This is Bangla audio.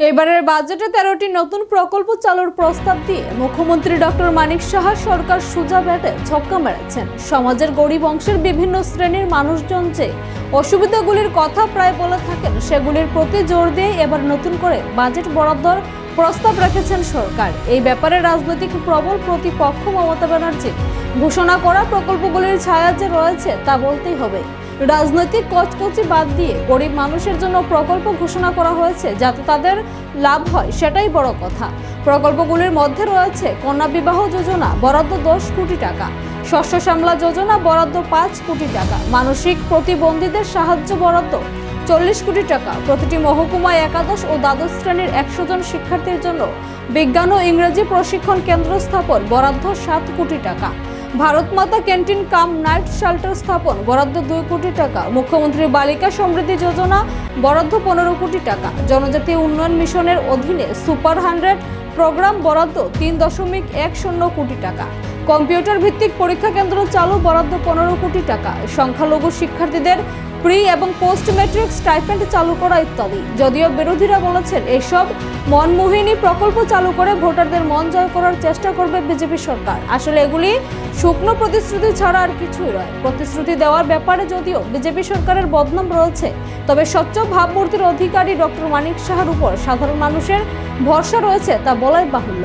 এবারের বাজেটে তেরোটি নতুন প্রকল্প চালুর প্রস্তাব দিয়ে মুখ্যমন্ত্রী ডক্টর মানিক সাহা সরকার সুজা ব্যাটে ছক্কা মেরেছেন। সমাজের গরিব অংশের বিভিন্ন শ্রেণির মানুষজন যে অসুবিধাগুলির কথা প্রায় বলে থাকেন, সেগুলির প্রতি জোর দিয়ে এবার নতুন করে বাজেট বরাদ্দর প্রস্তাব রেখেছেন সরকার। এই ব্যাপারে রাজনৈতিক প্রবল প্রতিপক্ষ মমতা ব্যানার্জি ঘোষণা করা প্রকল্পগুলির ছায়া যে রয়েছে তা বলতেই হবে। রাজনৈতিক কচকচি বাদ দিয়ে গরিব মানুষের জন্য প্রকল্প ঘোষণা করা হয়েছে যাতে তাদের লাভ হয়, সেটাই বড় কথা। প্রকল্পগুলির মধ্যে রয়েছে কন্যা বিবাহ যোজনা বরাদ্দ দশ কোটি টাকা, শস্য শ্যামলা যোজনা বরাদ্দ পাঁচ কোটি টাকা, মানসিক প্রতিবন্ধীদের সাহায্য বরাদ্দ চল্লিশ কোটি টাকা, প্রতিটি মহকুমায় একাদশ ও দ্বাদশ শ্রেণির একশো জন শিক্ষার্থীর জন্য বিজ্ঞান ও ইংরেজি প্রশিক্ষণ কেন্দ্র স্থাপন বরাদ্দ সাত কোটি টাকা। ভারত মাতা ক্যান্টিন কাম নাইট শেল্টার স্থাপন, বরাদ্দ দুই কোটি টাকা। মুখ্যমন্ত্রী বালিকা সমৃদ্ধি যোজনা, বরাদ্দ পনেরো কোটি টাকা। জনজাতি উন্নয়ন মিশনের অধীনে সুপার হান্ড্রেড প্রোগ্রাম বরাদ্দ তিন দশমিক এক শূন্য কোটি টাকা। কম্পিউটার ভিত্তিক পরীক্ষা কেন্দ্র চালু, বরাদ্দ পনেরো কোটি টাকা। সংখ্যালঘু শিক্ষার্থীদের প্রি এবং পোস্ট ম্যাট্রিক স্টাইপেন্ড চালু করা ইত্যাদি। যদিও বিরোধীরা বলেছেন, এসব মনমোহিনী প্রকল্প চালু করে ভোটারদের মন জয় করার চেষ্টা করবে বিজেপি সরকার। আসলে এগুলি শুকনো প্রতিশ্রুতি ছাড়া আর কিছুই নয়। প্রতিশ্রুতি দেওয়ার ব্যাপারে যদিও বিজেপি সরকারের বদনাম রয়েছে, তবে স্বচ্ছ ভাবমূর্তির অধিকারী ডক্টর মানিক সাহার উপর সাধারণ মানুষের ভরসা রয়েছে তা বলাই বাহুল্য।